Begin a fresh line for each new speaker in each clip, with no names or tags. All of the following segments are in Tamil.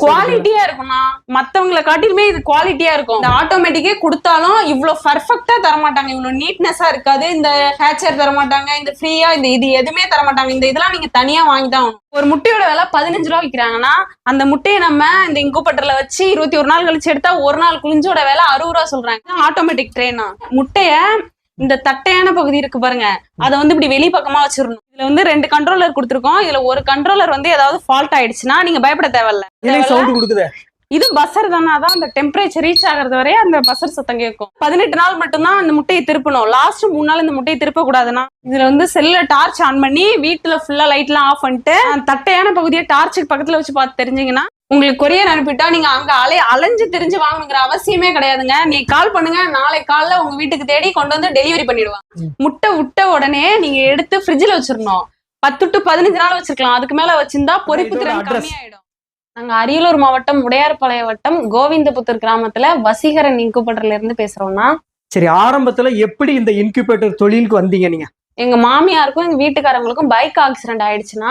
குவாலிட்டியா இருக்கும்னா மத்தவங்களை காட்டிலுமே இது குவாலிட்டியா இருக்கும். இந்த ஆட்டோமேட்டிக்கே கொடுத்தாலும் இவ்வளவு பர்ஃபெக்ட்டா தர மாட்டாங்க இவ்வளவு நீட்னஸா இருக்காது. இந்த ஹேச்சர் தர மாட்டாங்க இந்த ஃப்ரீயா இந்த இது எதுவுமே தர மாட்டாங்க இந்த இதெல்லாம் நீங்க தனியா வாங்கி தான் ஒரு முட்டையோட விலை பதினஞ்சு ரூபா விற்கிறாங்கன்னா அந்த முட்டையை நம்ம இந்த இங்குபட்டர்ல வச்சு இருபத்தி ஒரு நாள் கழிச்சு எடுத்தா ஒரு நாள் குளிஞ்சோட விலை அறுபது ரூபா சொல்றாங்க. ஆட்டோமேட்டிக் ட்ரெயினா முட்டைய இந்த தட்டையான பகுதி இருக்கு பாருங்க. அதை வந்து இப்படி வெளி பக்கமா வச்சிடணும் இதுல வந்து ரெண்டு கண்ட்ரோலர் கொடுத்துருக்கோம். இதுல ஒரு கண்ட்ரோலர் வந்து ஏதாவது ஃபால்ட் ஆயிடுச்சுன்னா நீங்க பயப்பட தேவையில்ல. இது பஸ்ஸர் தானே அதான் அந்த டெம்பரேச்சர் ரீச் ஆகுறது வரை அந்த பஸ்ஸர் சத்தம் கேட்கும். பதினெட்டு நாள் மட்டும்தான் அந்த முட்டையை திருப்பணும். லாஸ்ட் மூணு நாள் இந்த முட்டையை திருப்ப கூடாதுன்னா இதுல வந்து செல்ல டார்ச் ஆன் பண்ணி வீட்டுல ஃபுல்லா லைட் எல்லாம் ஆஃப் பண்ணிட்டு தட்டையான பகுதியை டார்ச்சுக்கு பக்கத்துல வச்சு பார்த்து தெரிஞ்சீங்கன்னா உங்களுக்கு கொரியர் அனுப்பிட்டா நீங்க அங்க அலை அலைஞ்சு தெரிஞ்சு வாங்கணுங்கிற அவசியமே கிடையாதுங்க. நீ கால் பண்ணுங்க நாளை காலைல உங்க வீட்டுக்கு தேடி கொண்டு வந்து டெலிவரி பண்ணிடுவாங்க. முட்டை விட்ட உடனே நீங்க எடுத்து ஃப்ரிட்ஜ்ல வச்சிடணும் பத்து டு பதினஞ்சு நாள் வச்சிருக்கலாம். அதுக்கு மேல வச்சிருந்தா பொறிப்பு திறன். கம்மியாயிடும். நாங்க அரியலூர் மாவட்டம் உடையார்பாளைய வட்டம் கோவிந்தபுத்தூர் கிராமத்துல வசீகரன் இன்குபேட்டர்ல இருந்து பேசுறோம்னா
சரி ஆரம்பத்துல எப்படி இந்த இன்குபேட்டர் தொழிலுக்கு வந்தீங்க நீங்க?
எங்க மாமியாருக்கும் எங்க வீட்டுக்காரங்களுக்கும் பைக் ஆக்சிடென்ட் ஆயிடுச்சுன்னா.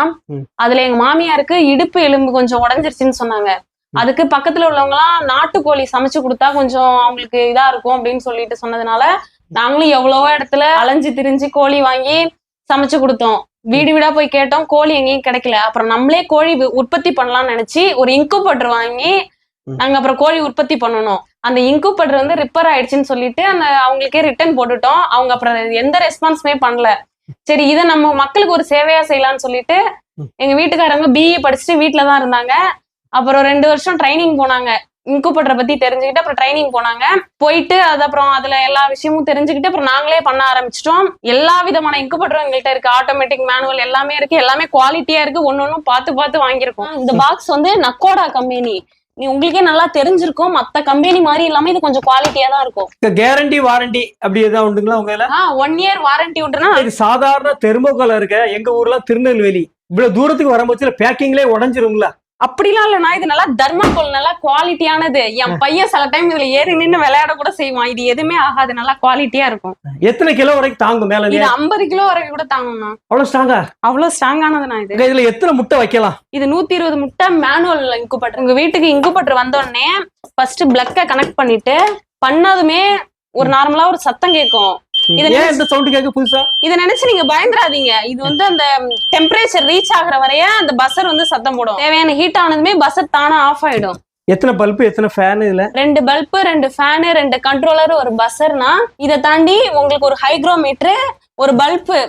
அதுல எங்க மாமியாருக்கு இடுப்பு எலும்பு கொஞ்சம் உடஞ்சிருச்சுன்னு சொன்னாங்க அதுக்கு பக்கத்துல உள்ளவங்க எல்லாம் நாட்டுக்கோழி சமைச்சு கொடுத்தா கொஞ்சம் அவங்களுக்கு இதா இருக்கும் அப்படின்னு சொல்லிட்டு சொன்னதுனால நாங்களும் எவ்வளவோ இடத்துல அலைஞ்சு திரிஞ்சு கோழி வாங்கி சமைச்சு கொடுத்தோம் வீடு வீடா போய் கேட்டோம் கோழி எங்கேயும் கிடைக்கல அப்புறம் நம்மளே கோழி உற்பத்தி பண்ணலாம்னு நினைச்சு ஒரு இன்குபேட்டர் வாங்கி. நாங்க அப்புறம் கோழி உற்பத்தி பண்ணணும். அந்த இன்குபேட்டர் வந்து ரிப்பேர் ஆயிடுச்சுன்னு சொல்லிட்டு அந்த அவங்களுக்கே ரிட்டர்ன் போட்டுட்டோம். அவங்க அப்புறம் எந்த ரெஸ்பான்ஸுமே பண்ணல. சரி இதை நம்ம மக்களுக்கு ஒரு சேவையா செய்யலாம்னு சொல்லிட்டு. எங்க வீட்டுக்காரங்க பிஇ படிச்சுட்டு வீட்டுல தான் இருந்தாங்க. அப்புறம் ரெண்டு வருஷம் ட்ரைனிங் போனாங்க. இன்குபேட்டரை பத்தி தெரிஞ்சுக்கிட்டு அப்புறம் ட்ரைனிங் போனாங்க. போயிட்டு அது அப்புறம் அதுல எல்லா விஷயமும் தெரிஞ்சுக்கிட்டு அப்புறம் நாங்களே பண்ண ஆரம்பிச்சிட்டோம். எல்லா விதமான இன்குபேட்டரும் எங்கள்கிட்ட இருக்கு. ஆட்டோமேட்டிக் மேனுவல் எல்லாமே இருக்கு. எல்லாமே குவாலிட்டியா இருக்கு. ஒன்னு ஒன்னும் பார்த்து பார்த்து வாங்கியிருக்கோம். இந்த பாக்ஸ் வந்து நக்கோடா கம்பெனி நீ உங்களுக்கே நல்லா தெரிஞ்சிருக்கும். மத்த கம்பெனி மாதிரி இல்லாம இது கொஞ்சம் குவாலிட்டியா தான் இருக்கும்.
கேரண்டி வாரண்டி அப்படி ஏதாவது உண்டுங்களா உங்க இதுல?
ஆ ஒன் இயர் வாரண்டி விட்டுனா
இது சாதாரண தெர்மோகால் இருக்க எங்க ஊர்ல திருநெல்வேலி. இவ்வளவு தூரத்துக்கு வரும்போது பேக்கிங்லேயே உடஞ்சிருங்களா
அப்படிலாம் இல்லைண்ணா. இது நல்லா தர்மாக்கோல் நல்லா குவாலிட்டியானது என் பையன் சில டைம் இதுல ஏறி நின்னு விளையாட கூட செய்வான். இது எதுவுமே ஆகாது. நல்லா குவாலிட்டியா இருக்கும்.
எத்தனை கிலோ வரைக்கும் தாங்கும் மேல
இது ஐம்பது கிலோ வரைக்கும் கூட தாங்கும்ண்ணா.
அவ்வளவு ஸ்ட்ராங்கா
அவ்வளவு ஸ்ட்ராங்கானதுண்ணா இது.
இதுல எத்தனை முட்டை வைக்கலாம்?
இது நூத்தி இருபது முட்டை மேனுவல் இன்குபேட்டர் உங்க வீட்டுக்கு இன்குபேட்டர் வந்த உடனே ஃபர்ஸ்ட் பிளக்க கனெக்ட் பண்ணிட்டு பண்ணதுமே ஒரு நார்மலா ஒரு சத்தம் கேட்கும்.
இந்த சவுண்ட் கேட்க புதுசா?
இதை நினைச்சு நீங்க பயந்துராதீங்க இது வந்து அந்த டெம்பரேச்சர் ரீச் ஆகுற வரைய அந்த பஸ்ஸர் வந்து சத்தம் போடும். தேவையான ஹீட் ஆனதுமே பஸ்ஸர் தானா ஆஃப் ஆயிடும்.
எத்தனை பல்பு எத்தனை ஃபேன் இதுல?
ரெண்டு பல்பு ரெண்டு ஃபேனு ரெண்டு கண்ட்ரோலர் ஒரு பஸ்ஸர்னா இதை தாண்டி உங்களுக்கு ஒரு ஹைக்ரோமீட்டர் ஒரு பல்பு.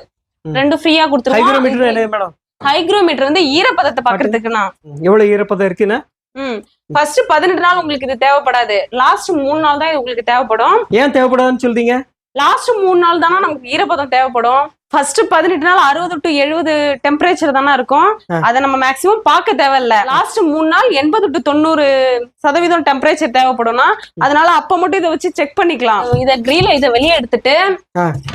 ரெண்டு ஃப்ரீயா
ஹைக்ரோமீட்டர்
கொடுத்துருவோம்
என்ன மேடம்
ஹைக்ரோமீட்டர் வந்து ஈரப்பதத்தை பாக்குறதுக்குண்ணா
எவ்வளவு ஈரப்பதம் இருக்குன்னா
ம். ஃபர்ஸ்ட் பதினெட்டு நாள் உங்களுக்கு இது தேவைப்படாது. லாஸ்ட் மூணு நாள் தான் இது உங்களுக்கு தேவைப்படும்.
ஏன் தேவைப்படாதுன்னு சொல்றீங்க?
லாஸ்ட் மூணு நாள் தானே நமக்கு ஈரப்பதம் தேவைப்படும். ஃபர்ஸ்ட் பதினெட்டு நாள் அறுபது டு எழுபது டெம்பரேச்சர் தானே இருக்கும். அதை நம்ம மேக்ஸிமம் பார்க்க தேவையில்ல. லாஸ்ட் மூணு நாள் எண்பது டு தொண்ணூறு சதவீதம் டெம்பரேச்சர் தேவைப்படும்னா அதனால அப்ப மட்டும் இதை வச்சு செக் பண்ணிக்கலாம். இத கிரீல இதை வெளியே எடுத்துட்டு.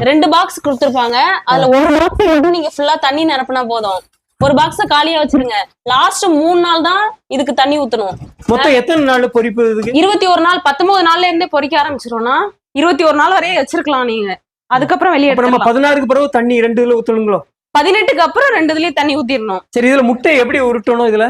ரெண்டு பாக்ஸ் கொடுத்துருப்பாங்க. அதுல ஒரு பாக்ஸ் மட்டும் நீங்க ஃபுல்லா தண்ணி நிரப்புனா போதும். ஒரு பாக்ஸ காலியா வச்சிருங்க. லாஸ்ட் மூணு நாள் தான் இதுக்கு தண்ணி ஊத்தணும்.
மொத்தம் எத்தனை நாள் பொரிப்பு இதுக்கு?
இருபத்தி ஒரு நாள் பத்தொன்பது நாள்ல இருந்தே பொறிக்க ஆரம்பிச்சிரும்னா இருபத்தி ஒரு நாள் வரையே வச்சிருக்கலாம் நீங்க. அதுக்கப்புறம் வெளியே
நம்ம பதினாறுக்கு பிறகு தண்ணி ரெண்டு இதுல ஊத்தணுங்களோ?
பதினெட்டுக்கு அப்புறம் ரெண்டு இதுலயும் தண்ணி ஊத்திடணும்.
சரி இதுல முட்டை எப்படி உருட்டணும் இதுல?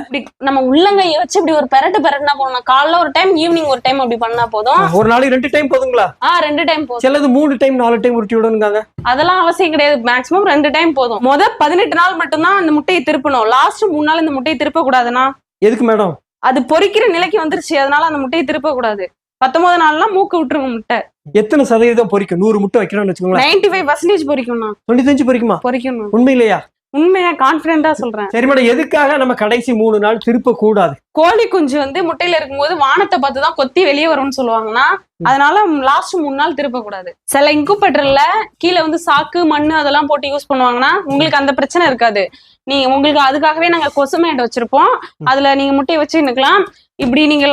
நம்ம உள்ளங்கைய வச்சு இப்படி ஒரு பெரட்டு பெரட்டுனா போகணும் காலைல ஒரு டைம் ஈவினிங் ஒரு டைம் அப்படி பண்ணா போதும்.
ஒரு நாளைக்கு ரெண்டு டைம் போதுங்களா?
ஆ ரெண்டு டைம் போதும்.
சிலது மூணு டைம் நாலு டைம் உருட்டி விடணுங்க
அதெல்லாம் அவசியம் கிடையாது. மேக்ஸிமம் ரெண்டு டைம் போதும். முத பதினெட்டு நாள் மட்டும்தான் அந்த முட்டையை திருப்பணும். லாஸ்ட் மூணு நாள் இந்த முட்டையை திருப்ப கூடாதுன்னா
எதுக்கு மேடம்?
அது பொரிக்கிற நிலைக்கு வந்துருச்சு. அதனால அந்த முட்டையை திருப்ப கூடாது பத்தொன்பது நாள்லாம் மூக்கு விட்டுருங்க முட்டை.
எத்தனை சதவீதம் பொரிக்கும் நூறு முட்டை வைக்கணும்னு வச்சுக்கோங்களேன்.
நைன்டி ஃபைவ் பர்சன்டேஜ் பொரிக்கணும்
தொண்ணூத்தஞ்சு பொரிக்குமா
பொரிக்கணும்
உண்மையிலையா
உண்மையா கான்பிடண்டா சொல்றேன்.
சரி மேடம் எதுக்காக நம்ம கடைசி மூணு நாள் திருப்ப கூடாது
கோழி குஞ்சு வந்து முட்டையில இருக்கும்போது வானத்தை பார்த்து தான் கொத்தி வெளியே வரும்னு சொல்லுவாங்கன்னா அதனால லாஸ்ட் மூணு நாள் திருப்ப கூடாது சில இன்குபேட்டர்ல கீழே வந்து சாக்கு மண்ணு அதெல்லாம் போட்டு யூஸ் பண்ணுவாங்கன்னா உங்களுக்கு அந்த பிரச்சனை இருக்காது. நீங்க உங்களுக்கு அதுக்காகவே நாங்க கொசுமேட் வச்சிருப்போம். அதுல நீங்க முட்டையை வச்சு நிக்கலாம் இப்படி நீங்க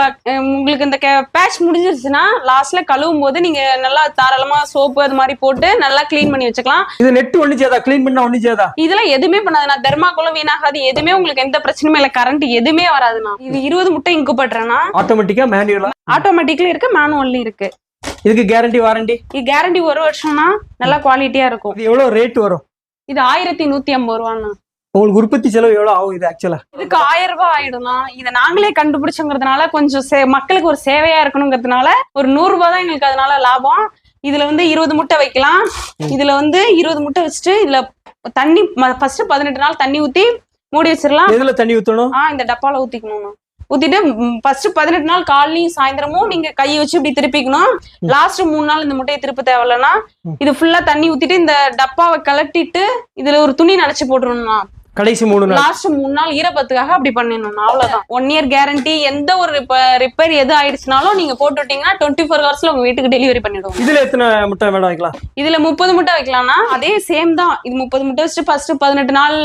உங்களுக்கு இந்த பேட்ச் முடிஞ்சிருச்சுன்னா லாஸ்ட்ல கழுவும் போது நீங்க நல்லா தாராளமா சோப்பு அது மாதிரி போட்டு நல்லா க்ளீன் பண்ணி வச்சுக்கலாம்.
இது நெட் ஒண்ணு சேதா கிளீன் பண்ணா ஒண்ணு சேதா?
இதெல்லாம் எதுவுமே பண்ணாது. நான் தெர்மாக்கோலும் வீணாகாது. எதுவுமே உங்களுக்கு எந்த பிரச்சனையும் இல்ல. கரண்ட் எதுவுமே வராதுண்ணா. இது இருபது முட்டை இன்குபேட்டர்னா
ஆட்டோமேட்டிக்கா மேனுவலா
ஆட்டோமேட்டிக்லயும் இருக்கு மேனுவல்லையும் இருக்கு.
இதுக்கு கேரண்டி வாரண்டி
இது கேரண்டி ஒரு வருஷம்னா நல்லா குவாலிட்டியா இருக்கும்.
இது எவ்வளவு ரேட் வரும்?
இது ஆயிரத்தி நூத்தி ஐம்பது ரூபாண்ணா.
உங்களுக்கு உற்பத்தி செலவு எவ்வளவு ஆகும் இது ஆக்சுவலா
இதுக்கு ஆயிரம் ரூபாய் ஆயிடும்னா இதை நாங்களே கண்டுபிடிச்சோங்கிறதுனால கொஞ்சம் மக்களுக்கு ஒரு சேவையா இருக்கணுங்கிறதுனால ஒரு நூறு ரூபாய் தான் எங்களுக்கு அதனால லாபம். இதுல வந்து இருபது முட்டை வைக்கலாம். இதுல வந்து இருபது முட்டை வச்சுட்டு இதுல தண்ணி ஃபர்ஸ்ட் பதினெட்டு நாள் தண்ணி ஊத்தி மூடி வச்சிடலாம்.
எதுல தண்ணி ஊத்தணும்?
ஆ இந்த டப்பால ஊத்திக்கணும் ஊத்திட்டு ஃபர்ஸ்ட் பதினெட்டு நாள் காலையும் சாயந்தரமும் நீங்க கையை வச்சு இப்படி திருப்பிக்கணும். லாஸ்ட் மூணு நாள் இந்த முட்டையை திருப்ப தேவையில்லைன்னா. இது ஃபுல்லா தண்ணி ஊத்திட்டு இந்த டப்பாவை கலட்டிட்டு இதுல ஒரு துணி நனைச்சு போட்டுருணும்னா
கடைசி மூணு நாள்.
லாஸ்ட் மூணு நாள் ஈரப்பத்துக்காக அப்படி பண்ணிடணும். அவ்வளவுதான். ஒன் இயர் கேரண்டி எந்த ஒரு ரிப்பேர் எது ஆயிடுச்சுனாலும் நீங்க போட்டு விட்டீங்கன்னா டுவெண்ட்டி ஃபோர் ஹவர்ஸ்ல உங்க வீட்டுக்கு டெலிவரி பண்ணிடுவோம்.
இதுல எத்தனை முட்டை மேடம் வைக்கலாம்?
இதுல முப்பது முட்டை வைக்கலாம்னா அதே சேம் தான். இது முப்பது முட்டை வச்சுட்டு ஃபர்ஸ்ட் பதினெட்டு நாள்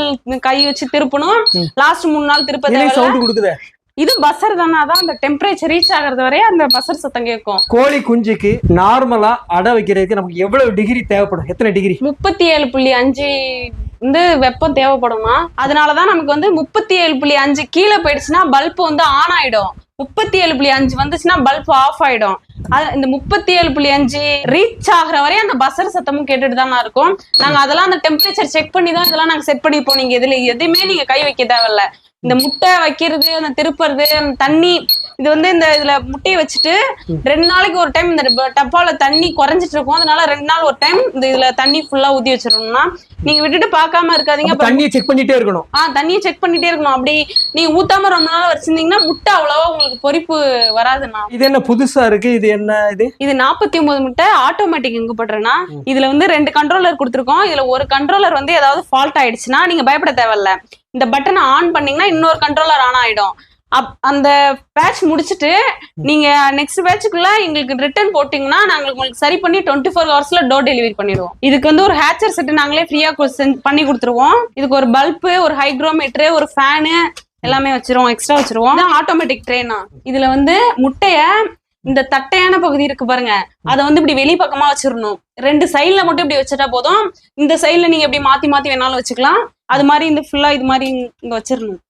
கை வச்சு திருப்பணும். லாஸ்ட் மூணு நாள் திருப்ப
சவுண்ட் கொடுக்குதே.
இது பஸ்ஸர் தானே அதான் அந்த டெம்பரேச்சர் ரீச் ஆகுறது வரையும் அந்த பஸ்ஸர் சத்தம் கேட்கும்.
கோழி குஞ்சுக்கு நார்மலா அடை வைக்கிறதுக்கு நமக்கு எவ்வளவு டிகிரி தேவைப்படும்? எத்தனை டிகிரி
முப்பத்தி ஏழு புள்ளி அஞ்சு வந்து வெப்பம் தேவைப்படுமா? அதனாலதான் நமக்கு வந்து முப்பத்தி ஏழு புள்ளி அஞ்சு கீழே போயிடுச்சுன்னா பல்ப் வந்து ஆன் ஆயிடும். முப்பத்தி ஏழு புள்ளி அஞ்சு வந்துச்சுன்னா பல்ப் ஆஃப் ஆயிடும். அது இந்த முப்பத்தி ஏழு புள்ளி அஞ்சு ரீச் ஆகுற வரையும் அந்த பஸ்ஸர் சத்தமும் கேட்டுட்டு தானே இருக்கும். நாங்க அதெல்லாம் அந்த டெம்பரேச்சர் செக் பண்ணி தான் இதெல்லாம் நாங்க செட் பண்ணிப்போம் நீங்க இதுல எதுவுமே நீங்க கை வைக்க தேவையில்ல. இந்த முட்டை வைக்கிறது அந்த திருப்புறது தண்ணி இது வந்து இந்த இதுல முட்டையை வச்சுட்டு ரெண்டு நாளைக்கு ஒரு டைம் இந்த டப்ப- டப்பால தண்ணி குறைஞ்சிட்டு இருக்கும். அதனால ரெண்டு நாள் ஒரு டைம் இந்த இதுல தண்ணி ஃபுல்லா ஊத்தி வச்சிடணும்னா நீங்க விட்டுட்டு பார்க்காம இருக்காதீங்க.
தண்ணியை செக் பண்ணிட்டே இருக்கணும்.
ஆ தண்ணியை செக் பண்ணிட்டே இருக்கணும். அப்படி நீங்க ஊத்தாம ரொம்ப நாள் வச்சிருந்தீங்கன்னா முட்டை அவ்வளவா உங்களுக்கு பொரிப்பு வராதுண்ணா.
இது என்ன புதுசா இருக்கு? இது என்ன இது?
இது நாற்பத்தி ஒன்பது முட்டை ஆட்டோமேட்டிக் எங்க பண்றேன்னா இதுல வந்து ரெண்டு கண்ட்ரோலர் கொடுத்துருக்கோம். இதுல ஒரு கண்ட்ரோலர் வந்து ஏதாவது ஃபால்ட் ஆயிடுச்சுன்னா நீங்க பயப்பட தேவையில்ல. இந்த பட்டனை ஆன் பண்ணீங்கன்னா இன்னொரு கண்ட்ரோலர் ஆன் ஆயிடும். அப் அந்த பேட்ச் முடிச்சுட்டு நீங்க நெக்ஸ்ட் பேட்சுக்குள்ள எங்களுக்கு ரிட்டர்ன் போட்டீங்கன்னா நாங்க உங்களுக்கு சரி பண்ணி டுவெண்ட்டி ஃபோர் ஹவர்ஸ்ல டோர் டெலிவரி பண்ணிடுவோம். இதுக்கு வந்து ஒரு ஹேச்சர் செட் நாங்களே ஃப்ரீயா பண்ணி கொடுத்துருவோம். இதுக்கு ஒரு பல்பு ஒரு ஹைக்ரோமீட்டர் ஒரு ஃபேனு எல்லாமே வச்சிருவோம் எக்ஸ்ட்ரா வச்சிருவோம். ஆட்டோமேட்டிக் ட்ரெயினா இதுல வந்து முட்டைய இந்த தட்டையான பகுதி இருக்கு பாருங்க. அதை வந்து இப்படி வெளி பக்கமா வச்சிடணும். ரெண்டு சைடுல மட்டும் இப்படி வச்சுட்டா போதும். இந்த சைடுல நீங்க இப்படி மாத்தி மாத்தி வேணாலும் வச்சுக்கலாம். அது மாதிரி இந்த ஃபுல்லா இது மாதிரி இங்க வச்சிடணும்.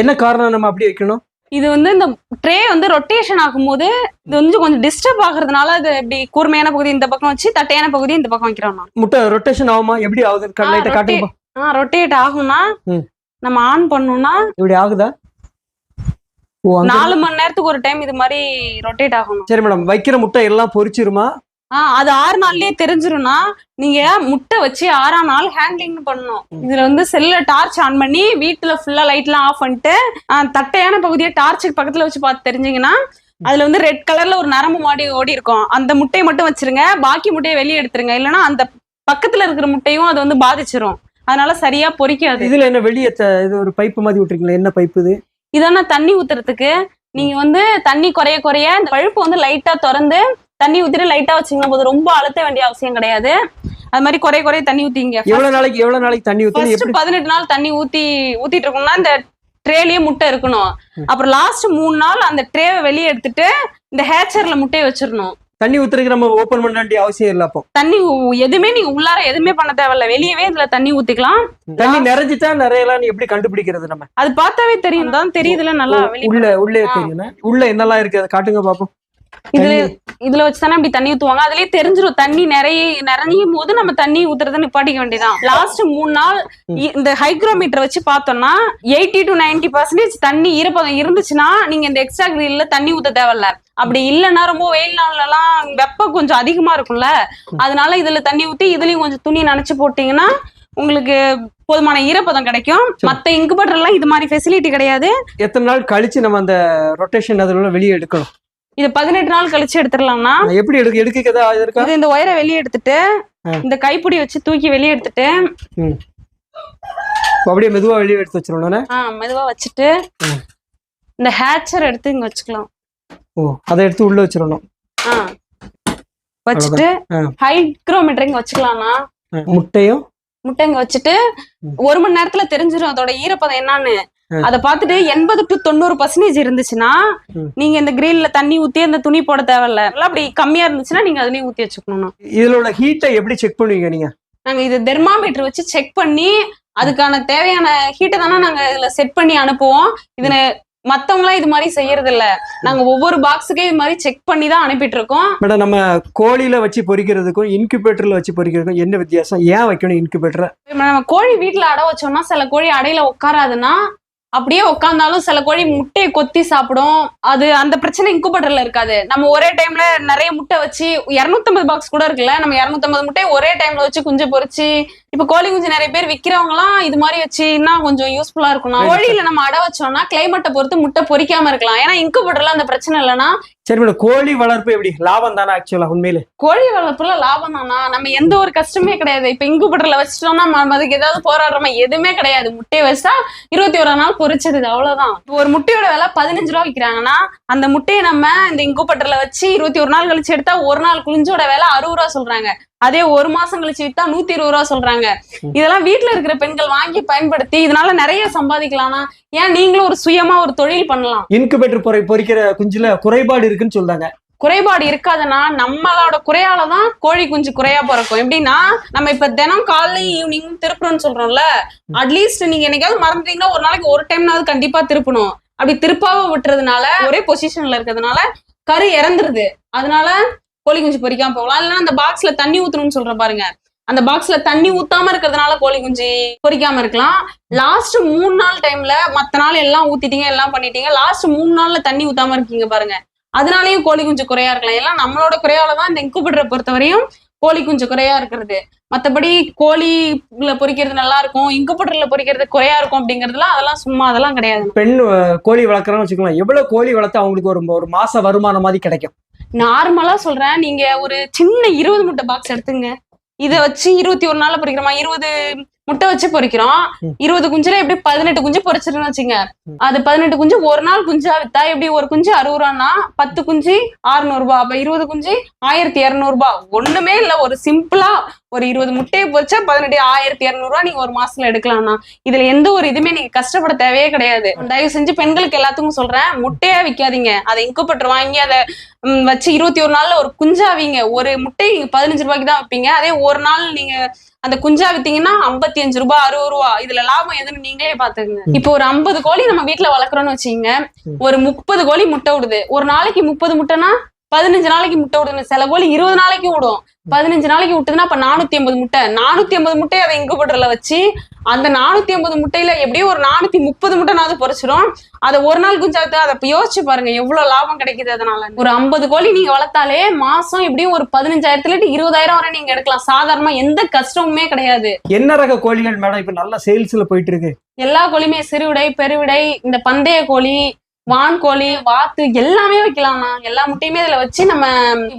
என்ன காரணம் நம்ம அப்படி வைக்கணும்?
இது வந்து இந்த ட்ரே வந்து ரொட்டேஷன் ஆகும்போது இது வந்து கொஞ்சம் டிஸ்டர்ப் ஆகுறதுனால அது இப்படி கூர்மையான பகுதி இந்த பக்கம் வச்சு தட்டையான பகுதி இந்த பக்கம் வைக்கிறோம்
முட்டை ரொட்டேஷன் ஆகுமா? எப்படி ஆகுது? லைட்டா காட்டுங்க
ஆ ரொட்டேட் ஆகும்னா. நம்ம ஆன் பண்ணோம்னா
இப்படி ஆகுதா?
நாலு மணி நேரத்துக்கு ஒரு டைம் இது மாதிரி ரொட்டேட் ஆகணும்.
சரி மேடம் வைக்கிற முட்டை எல்லாம் பொரிச்சிருமா?
ஆ அது ஆறு நாள்லயே தெரிஞ்சிரும்னா நீங்க முட்டை வச்சு ஆறாம் நாள் ஹேண்ட்லிங் பண்ணணும். இதுல வந்து செல்ல டார்ச் ஆன் பண்ணி வீட்டுல ஃபுல்லா லைட் எல்லாம் ஆஃப் பண்ணிட்டு தட்டையான பகுதியை டார்ச்சுக்கு பக்கத்துல வச்சு பார்த்து தெரிஞ்சீங்கன்னா அதுல வந்து ரெட் கலர்ல ஒரு நரம்பு மாடி ஓடி இருக்கும். அந்த முட்டையை மட்டும் வச்சிருங்க. பாக்கி முட்டையை வெளியே எடுத்துருங்க. இல்லைன்னா அந்த பக்கத்துல இருக்கிற முட்டையும் அது வந்து பாதிச்சிரும். அதனால சரியா பொரிக்காது
இதுல என்ன வெளியே இது ஒரு பைப்பு மாதிரி விட்டுருக்கீங்களா? என்ன பைப்பு இது?
இதான தண்ணி ஊத்துறதுக்கு நீங்க வந்து தண்ணி குறைய குறைய இந்த பழுப்பு வந்து லைட்டா திறந்து தண்ணி ஊத்திட்டு லைட்டா வச்சீங்கன்னா போதும் ரொம்ப அழுத்த வேண்டிய அவசியம் கிடையாது. அது மாதிரி குறைய குறைய தண்ணி ஊத்திங்க.
எவ்வளவு நாளைக்கு எவ்வளவு நாளைக்கு தண்ணி எப்படி?
பதினெட்டு நாள் தண்ணி ஊத்தி ஊத்திட்டு இருக்கோம்னா இந்த ட்ரேலயே முட்டை இருக்கணும். அப்புறம் லாஸ்ட் மூணு நாள் அந்த ட்ரேவை வெளியே எடுத்துட்டு இந்த ஹேச்சர்ல முட்டையை வச்சிடணும்.
தண்ணி ஊத்துறதுக்கு நம்ம ஓபன் பண்ண வேண்டிய அவசியம் இல்ல அப்போ.
தண்ணி எதுவுமே நீங்க உள்ளார எதுவுமே பண்ண தேவையில்ல. வெளியவே இதுல தண்ணி ஊத்திக்கலாம்.
தண்ணி நிறைஞ்சிட்டா நிறையலாம் எப்படி கண்டுபிடிக்கிறது நம்ம?
அது பார்த்தாவே தெரியும். தான் தெரியுதுல நல்லா
உள்ள உள்ளே. தெரியும் உள்ள என்னெல்லாம் இருக்கு? அதை காட்டுங்க பாப்போம்.
இதுல இதுல வச்சுதானே இப்படி தண்ணி ஊத்துவாங்க? அதுலயே தெரிஞ்சிரும். தண்ணி நிறைய நிறையும் போது நம்ம தண்ணி ஊத்துறத நிப்பாட்டிக்க வேண்டியதான் லாஸ்ட் மூணு நாள் இந்த ஹைக்ரோமீட்டர் வச்சு பார்த்தோம்னா எயிட்டி டு 90% பர்சன்டேஜ் தண்ணி ஈரப்பதம் இருந்துச்சுன்னா நீங்க இந்த எக்ஸ்ட்ரா கிரில்ல தண்ணி ஊத்த தேவையில்ல. அப்படி இல்லைன்னா ரொம்ப வெயில் நாள்ல எல்லாம் வெப்பம் கொஞ்சம் அதிகமா இருக்கும்ல. அதனால இதுல தண்ணி ஊத்தி இதுலயும் கொஞ்சம் துணி நனைச்சு போட்டீங்கன்னா உங்களுக்கு போதுமான ஈரப்பதம் கிடைக்கும். மத்த இன்குபேட்டர் எல்லாம் இது மாதிரி ஃபெசிலிட்டி கிடையாது.
எத்தனை நாள் கழிச்சு நம்ம அந்த ரொட்டேஷன் அதுல வெளியே எடுக்கணும்?
இது பதினெட்டு நாள் கழிச்சு எடுத்துடலாம்னா
எப்படி எடுக்க எடுக்க
இது இந்த ஒயரை வெளியே எடுத்துட்டு. இந்த கைப்பிடி வச்சு தூக்கி வெளியே எடுத்துட்டு
அப்படியே மெதுவா வெளியே எடுத்து வச்சிடணும்
ஆ மெதுவா வச்சுட்டு. இந்த ஹேச்சர் எடுத்து இங்க வச்சுக்கலாம்
ஓ அதை எடுத்து உள்ள வச்சிடணும்
ஆ வச்சுட்டு. ஹைக்ரோமீட்டர் இங்க வச்சுக்கலாம்னா
முட்டையும்
முட்டை இங்க வச்சுட்டு. ஒரு மணி நேரத்துல தெரிஞ்சிரும் அதோட ஈரப்பதம் என்னன்னு. அத பார்த்துட்டு எண்பது டு தொண்ணூறு பர்சன்டேஜ் இருந்துச்சுன்னா. நீங்க இந்த கிரில்ல தண்ணி ஊத்தி அந்த துணி போட தேவையில்ல. இல்ல அப்படி கம்மியா இருந்துச்சுன்னா நீங்க அதுலயும் ஊத்தி வச்சுக்கணும்
இதுல உள்ள ஹீட்டை எப்படி செக் பண்ணுவீங்க நீங்க?
நாங்க இது தெர்மாமீட்டர் வச்சு செக் பண்ணி அதுக்கான தேவையான ஹீட்டை தானே நாங்க இதுல செட் பண்ணி அனுப்புவோம். இதுல மத்தவங்க எல்லாம் இது மாதிரி செய்யறது இல்ல நாங்க ஒவ்வொரு பாக்ஸுக்கே இது மாதிரி செக் பண்ணி தான் அனுப்பிட்டு இருக்கோம்
மேடம் நம்ம கோழியில வச்சு பொரிக்கிறதுக்கும் இன்குபேட்டர்ல வச்சு பொரிக்கிறதுக்கும் என்ன வித்தியாசம்? ஏன் வைக்கணும் இன்குபேட்டரை
நம்ம கோழி வீட்ல அடை வச்சோம்னா சில கோழி அடையில உட்காராதுன்னா அப்படியே உட்காந்தாலும் சில கோழி முட்டையை கொத்தி சாப்பிடும். அது அந்த பிரச்சனை இன்குபேட்டர்ல இருக்காது. நம்ம ஒரே டைம்ல நிறைய முட்டை வச்சு 250 பாக்ஸ் கூட இருக்குல்ல நம்ம 250 முட்டையை ஒரே டைம்ல வச்சு குஞ்சு பொரிச்சு இப்ப கோழி குஞ்சு நிறைய பேர் விக்கிறவங்க எல்லாம் இது மாதிரி வச்சுன்னா கொஞ்சம் யூஸ்ஃபுல்லா இருக்கும் கோழியில நம்ம அடை வச்சோம்னா கிளைமேட்டை பொறுத்து முட்டை பொரிக்காம இருக்கலாம். ஏன்னா இன்குபேட்டர்ல அந்த பிரச்சனை இல்லைன்னா
சரி மேடம் கோழி வளர்ப்பு எப்படி? லாபம் தானே ஆக்சுவலா உண்மையிலே?
கோழி வளர்ப்புல லாபம் தானா? நம்ம எந்த ஒரு கஷ்டமே கிடையாது. இப்ப இன்குபேட்டர்ல வச்சிட்டோம்னா நம்ம அதுக்கு ஏதாவது போராடுறோமா? எதுவுமே கிடையாது. முட்டையை வச்சா இருபத்தி ஒரு நாள் பொரிச்சது அவ்வளவுதான். ஒரு முட்டையோட விலை பதினஞ்சு ரூபா விற்கிறாங்கன்னா அந்த முட்டையை நம்ம இந்த இன்குபேட்டர்ல வச்சு இருபத்தி ஒரு நாள் கழிச்சு எடுத்தா ஒரு நாள் குளிஞ்சோட விலை அறுபது ரூபா சொல்றாங்க. அதே ஒரு மாசம் கழிச்சு வித்தா நூத்தி இருபது ரூபா சொல்றாங்க. இதெல்லாம் வீட்ல இருக்கிற பெண்கள் வாங்கி பயன்படுத்தி இதனால நிறைய சம்பாதிக்கலாம்னா ஏன் நீங்களும் ஒரு சுயமா ஒரு தொழில் பண்ணலாம்?
இன்குபேட்டர் பொறை பொரிக்கிற குஞ்சுல குறைபாடு இருக்குன்னு சொல்றாங்க.
குறைபாடு இருக்காதுன்னா நம்மளோட குறையால தான் கோழி குஞ்சு குறையா பிறக்கும். எப்படின்னா நம்ம இப்ப தினம் காலைல ஈவினிங் திருப்புறோம்னு சொல்றோம்ல அட்லீஸ்ட் நீங்க என்னைக்காவது மறந்துட்டீங்கன்னா ஒரு நாளைக்கு ஒரு டைம்னாவது கண்டிப்பா திருப்பணும். அப்படி திருப்பாவ விட்டுறதுனால ஒரே பொசிஷன்ல இருக்கிறதுனால கரு இறந்துருது. அதனால கோழி குஞ்சு பொரிக்காம போகலாம். இல்லைன்னா அந்த பாக்ஸ்ல தண்ணி ஊத்தணும்னு சொல்ற பாருங்க. அந்த பாக்ஸ்ல தண்ணி ஊத்தாம இருக்கிறதுனால கோழி குஞ்சு பொறிக்காம இருக்கலாம். லாஸ்ட் மூணு நாள் டைம்ல மத்த நாள் எல்லாம் ஊத்திட்டீங்க எல்லாம் பண்ணிட்டீங்க. லாஸ்ட் மூணு நாள்ல தண்ணி ஊத்தாம இருக்கீங்க பாருங்க. அதனாலயும் கோழி குஞ்சு குறையா இருக்கலாம். எல்லாம் நம்மளோட குறையால தான் இந்த இன்குபேட்டரை பொறுத்தவரையும் கோழி குஞ்சு குறையா இருக்கிறது. மத்தபடி கோழில பொறிக்கிறது நல்லா இருக்கும். இன்குபேட்டர்ல பொறிக்கிறது குறையா இருக்கும் அப்படிங்கறதுலாம் அதெல்லாம் சும்மா அதெல்லாம் கிடையாது.
பெண் கோழி வளர்க்குறான்னு வச்சுக்கலாம் எவ்வளவு கோழி வளர்த்து அவங்களுக்கு ஒரு ஒரு மாச வருமானம் மாதிரி கிடைக்கும்.
நார்மலா சொல்றேன். நீங்க ஒரு சின்ன இருபது முட்டை பாக்ஸ் எடுத்துங்க. இத வச்சு இருபத்தி ஒரு நாள்ல பொரிக்கிறோமா இருபது முட்டை வச்சு பொரிக்கிறோம்
ம்.
இருபது குஞ்சுல எப்படி பதினெட்டு குஞ்சு பொரிச்சிருன்னு வச்சுங்க. அது பதினெட்டு குஞ்சு ஒரு நாள் குஞ்சா வித்தா எப்படி ஒரு குஞ்சு அறுபது ரூபான்னா பத்து குஞ்சு அறுநூறு ரூபாய் அப்ப இருபது குஞ்சு ஆயிரத்தி இருநூறு ரூபாய் ஒண்ணுமே இல்ல. ஒரு சிம்பிளா ஒரு இருபது முட்டையை பொரிச்சா பதினெட்டு ஆயிரத்தி இருநூறு ரூபாய் நீங்க ஒரு மாசத்துல எடுக்கலாம்னா. இதுல எந்த ஒரு இதுவுமே நீங்க கஷ்டப்பட தேவையே கிடையாது. தயவு செஞ்சு பெண்களுக்கு எல்லாத்துக்கும் சொல்றேன் முட்டையா விக்காதீங்க. அதை இன்குபேட்டர் வாங்கி அதை வச்சு இருபத்தி ஒரு நாள்ல ஒரு குஞ்சா வீங்க. ஒரு முட்டை நீங்க பதினஞ்சு ரூபாய்க்கு தான் வைப்பீங்க. அதே ஒரு நாள் நீங்க அந்த குஞ்சா வித்தீங்கன்னா ஐம்பத்தி அஞ்சு ரூபாய் அறுபது ரூபா. இதுல லாபம் எதுன்னு நீங்களே பாத்துக்கங்க. இப்போ ஒரு ஐம்பது கோழி நம்ம வீட்ல வளர்க்குறோம்னு வச்சுக்கோங்க. ஒரு முப்பது கோழி முட்டை விடுது. ஒரு நாளைக்கு முப்பது முட்டைனா பதினஞ்சு நாளைக்கு முட்டை விடுது சில கோழி இருபது நாளைக்கு விடும். பதினஞ்சு நாளைக்கு விட்டுதுன்னா அப்ப நானூத்தி ஐம்பது முட்டை. நானூத்தி ஐம்பது முட்டை அதை இன்குபேட்டர்ல வச்சு அந்த நானூத்தி ஐம்பது முட்டையில எப்படியும் ஒரு நானூத்தி முப்பது முட்டைனாவது பொரிச்சிடும் அதை ஒரு நாள் குஞ்சாத்து அதை யோசிச்சு பாருங்க எவ்வளவு லாபம் கிடைக்குது அதனால. ஒரு ஐம்பது கோழி நீங்க வளர்த்தாலே மாசம் எப்படியும் ஒரு பதினஞ்சாயிரத்துல இருந்து இருபதாயிரம் வரை நீங்க எடுக்கலாம். சாதாரணமா எந்த கஷ்டமுமே கிடையாது.
என்ன ரக கோழிகள் மேடம் இப்ப நல்ல சேல்ஸ்ல போயிட்டு இருக்கு?
எல்லா கோழியுமே சிறுவிடை பெருவிடை இந்த பந்தய கோழி வான் கோழி வாத்து எல்லாமே வைக்கலாம்ண்ணா எல்லா முட்டையுமே இதுல வச்சு நம்ம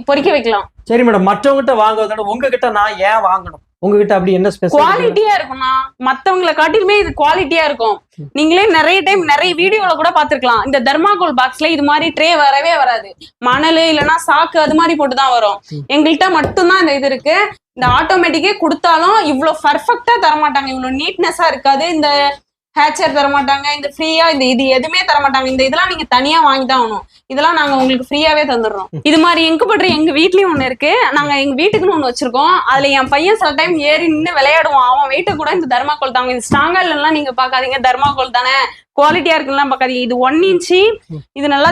பொரிக்க வைக்கலாம்.
சரி மேடம் மற்றவங்ககிட்ட வாங்குவதோட உங்ககிட்ட நான் ஏன் வாங்கணும்? உங்ககிட்ட அப்படி என்ன ஸ்பெஷல்
குவாலிட்டியா இருக்கும்ண்ணா. மத்தவங்கள காட்டிலுமே இது குவாலிட்டியா இருக்கும். நீங்களே நிறைய டைம் நிறைய வீடியோல கூட பாத்துருக்கலாம் இந்த தர்மாகோல் பாக்ஸ்ல இது மாதிரி ட்ரே வரவே வராது. மணல் இல்லைன்னா சாக்கு அது மாதிரி போட்டு தான் வரும். எங்கள்கிட்ட மட்டும்தான் இந்த இது இருக்கு. இந்த ஆட்டோமேட்டிக்கே கொடுத்தாலும் இவ்வளவு பர்ஃபெக்டா தர மாட்டாங்க இவ்வளவு நீட்னஸா இருக்காது. இந்த ஹேச்சர் தர மாட்டாங்க இந்த ஃப்ரீயா இந்த இது எதுவுமே தர மாட்டாங்க இந்த இதெல்லாம் நீங்க தனியா வாங்கி தான் ஆகணும். இதெல்லாம் நாங்க உங்களுக்கு ஃப்ரீயாவே தந்துடுறோம். இது மாதிரி இன்குபேட்டர் எங்க வீட்லயும் ஒண்ணு இருக்கு. நாங்க எங்க வீட்டுக்குன்னு ஒண்ணு வச்சிருக்கோம். அதுல என் பையன் சில டைம் ஏறி நின்னு விளையாடுவான். அவன் வெயிட்ட கூட இந்த தர்மாக்கோல் தாங்க. இது ஸ்ட்ராங்கா இல்லைன்னா நீங்க பாக்காதீங்க தர்மாக்கோல் தானே. குவாலிட்டியா இருக்குலாம் பாக்காதீங்க இது ஒன் இன்ச்சு இது நல்லா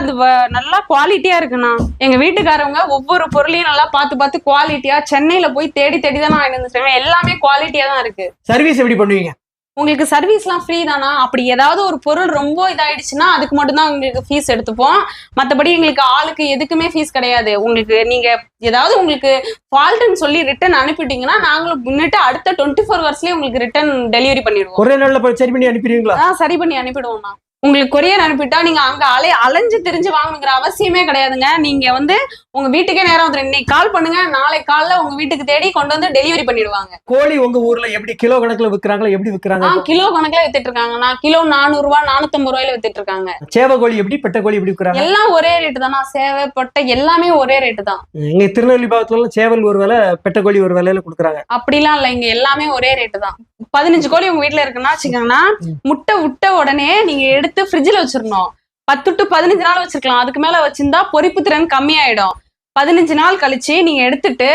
நல்லா குவாலிட்டியா இருக்குண்ணா. எங்க வீட்டுக்காரவங்க ஒவ்வொரு பொருளையும் நல்லா பார்த்து பார்த்து குவாலிட்டியா சென்னையில போய் தேடி தேடி தான் நான் வந்துருக்கேன் எல்லாமே குவாலிட்டியா தான் இருக்கு.
சர்வீஸ் எப்படி பண்ணுவீங்க?
உங்களுக்கு சர்வீஸ்லாம் ஃப்ரீ தானா? அப்படி ஏதாவது ஒரு பொருள் ரொம்ப இதாயிடுச்சுன்னா அதுக்கு மட்டும்தான் உங்களுக்கு ஃபீஸ் எடுத்துப்போம். மற்றபடி எங்களுக்கு ஆளுக்கு எதுக்குமே ஃபீஸ் கிடையாது. உங்களுக்கு நீங்க ஏதாவது உங்களுக்கு ஃபால்ட்னு சொல்லி ரிட்டர்ன் அனுப்பிட்டீங்கன்னா நாங்களும் முன்னிட்டு அடுத்த டுவெண்ட்டி ஃபோர் ஹவர்ஸ்லயே உங்களுக்கு ரிட்டர்ன் டெலிவரி பண்ணிடுவோம்.
ஒரே நாள்ல சரி பண்ணி அனுப்பிடுவீங்களா?
சரி பண்ணி அனுப்பிடுவோம்ண்ணா உங்களுக்கு கொரியர் அனுப்பிட்டா நீங்க அங்க அலை அலைஞ்சு தெரிஞ்சு வாங்கணுங்கிற அவசியமே கிடையாதுங்க. நீங்க வந்து உங்க வீட்டுக்கே நேரம் வந்துடும் இன்னைக்கு கால் பண்ணுங்க. நாளை காலைல உங்க வீட்டுக்கு தேடி கொண்டு வந்து டெலிவரி பண்ணிடுவாங்க.
கோழி உங்க ஊர்ல எப்படி கிலோ கணக்குல விக்கிறாங்களா எப்படி விக்கிறாங்க?
ஆ கிலோ கணக்குல வித்துட்டு இருக்காங்கண்ணா கிலோ நானூறு ரூபாய் நானூத்தம்பது ரூபாயில வித்துட்டு இருக்காங்க
சேவ கோழி எப்படி பெட்ட கோழி எப்படி விக்கிறாங்க?
எல்லாம் ஒரே ரேட்டு தானா? சேவை பொட்டை எல்லாமே ஒரே ரேட்டு தான்.
எங்க திருநெல்வேலி எல்லாம் சேவல் ஒரு விலை பெட்ட கோழி ஒரு விலையில கொடுக்குறாங்க.
அப்படிலாம் இல்ல. இங்க எல்லாமே ஒரே ரேட்டு தான். பதினஞ்சு கோழி உங்க வீட்ல இருக்குன்னா வச்சுக்கோங்கன்னா. முட்டை விட்ட உடனே நீங்க எடுத்து ஃப்ரிட்ஜ்ல வச்சிடணும் பத்து டு பதினஞ்சு நாள் வச்சிருக்கலாம். அதுக்கு மேல வச்சிருந்தா பொரிப்பு திறன் கம்மியாயிடும். பதினஞ்சு நாள் கழிச்சு நீங்க எடுத்துட்டு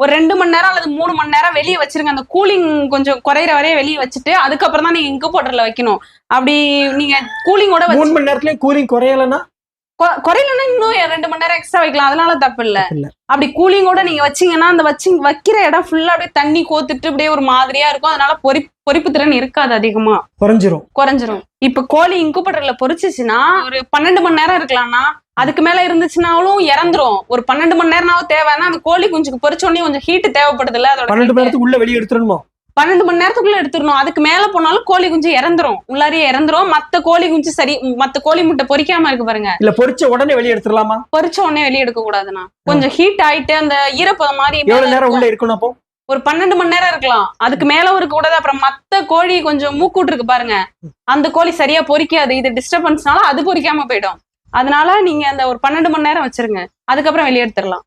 ஒரு ரெண்டு மணி நேரம் அல்லது மூணு மணி நேரம் வெளியே வச்சிருங்க. அந்த கூலிங் கொஞ்சம் குறையிற வரைய வெளியே வச்சுட்டு அதுக்கப்புறம் தான் நீங்க இன்குபேட்டர்ல வைக்கணும். அப்படி நீங்க கூலிங்கோட
மூணு மணி நேரத்துலயும் கூலிங் குறையலன்னா?
குறையலன்னா இன்னும் ரெண்டு மணி நேரம் எக்ஸ்ட்ரா வைக்கலாம். அதனால தப்பு இல்ல அப்படி கூலிங்கோட நீங்க வச்சீங்கன்னா அந்த வச்சு வைக்கிற இடம் ஃபுல்லா அப்படியே தண்ணி கோத்துட்டு அப்படியே ஒரு மாதிரியா இருக்கும். அதனால பொறி பொறிப்பு திறன் இருக்காது அதிகமா.
குறைஞ்சிரும்.
குறைஞ்சிரும். இப்ப கோழி இன்குபேட்டர்ல பொரிச்சுச்சுன்னா ஒரு பன்னெண்டு மணி நேரம் இருக்கலாம்னா அதுக்கு மேல இருந்துச்சுனாலும் இறந்துரும். ஒரு பன்னெண்டு மணி நேரம்னாலும் தேவைன்னா அந்த கோழி குஞ்சுக்கு பொரிச்ச உடனே கொஞ்சம் ஹீட் தேவைப்படுது இல்ல அதோட
பன்னெண்டு மணி நேரத்துக்கு உள்ள வெளியே எடுத்துடணுமோ?
பன்னெண்டு மணி நேரத்துக்குள்ள எடுத்துடணும். அதுக்கு மேல போனாலும் கோழி குஞ்சு இறந்துரும். உள்ளாரியே இறந்துரும். மத்த கோழி குஞ்சு சரி மத்த கோழி முட்டை பொரிக்காம இருக்கு பாருங்க.
இல்ல பொரிச்ச உடனே வெளியே எடுத்துடலாமா?
பொரிச்ச உடனே வெளியே எடுக்க கூடாதுண்ணா கொஞ்சம் ஹீட் ஆயிட்டு அந்த ஈரப்பதம் மாதிரி
எவ்வளவு நேரம். உள்ள இருக்கணும் அப்போ?
ஒரு பன்னெண்டு மணி நேரம் இருக்கலாம். அதுக்கு மேல இருக்க கூடாது அப்புறம் மத்த கோழி கொஞ்சம் மூக்கூட்டு இருக்கு பாருங்க. அந்த கோழி சரியா பொரிக்காது இது டிஸ்டர்பன்ஸ்னால அது பொரிக்காம போயிடும். அதனால நீங்க அந்த ஒரு பன்னெண்டு மணி நேரம் வச்சிருங்க. அதுக்கப்புறம் வெளியே எடுத்துடலாம்.